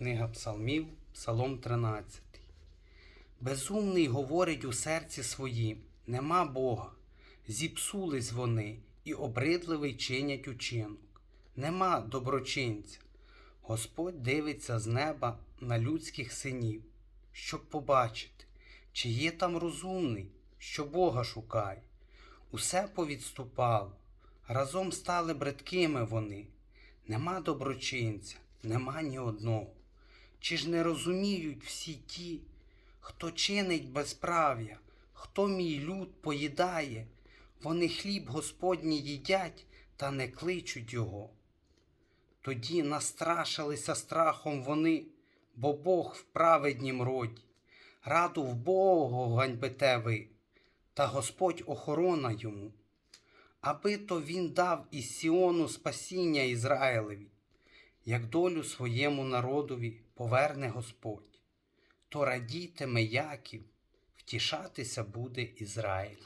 Книга Псалмів, Псалом 13. Безумний говорить у серці своїм, нема Бога. Зіпсулись вони і обридливий чинять учинок. Нема доброчинця. Господь дивиться з неба на людських синів, щоб побачити, чи є там розумний, що Бога шукає. Усе повідступало, разом стали бридкими вони. Нема доброчинця, нема ні одного. Чи ж не розуміють всі ті, хто чинить безправ'я, хто мій люд поїдає, вони хліб Господній їдять та не кличуть його. Тоді настрашилися страхом вони, бо Бог в праведнім роді. Раду в Богу ганьбите ви, та Господь охорона йому. Аби то він дав із Сіону спасіння Ізраїлеві, як долю своєму народові поверне Господь, то радітиме Яків, втішатися буде Ізраїль.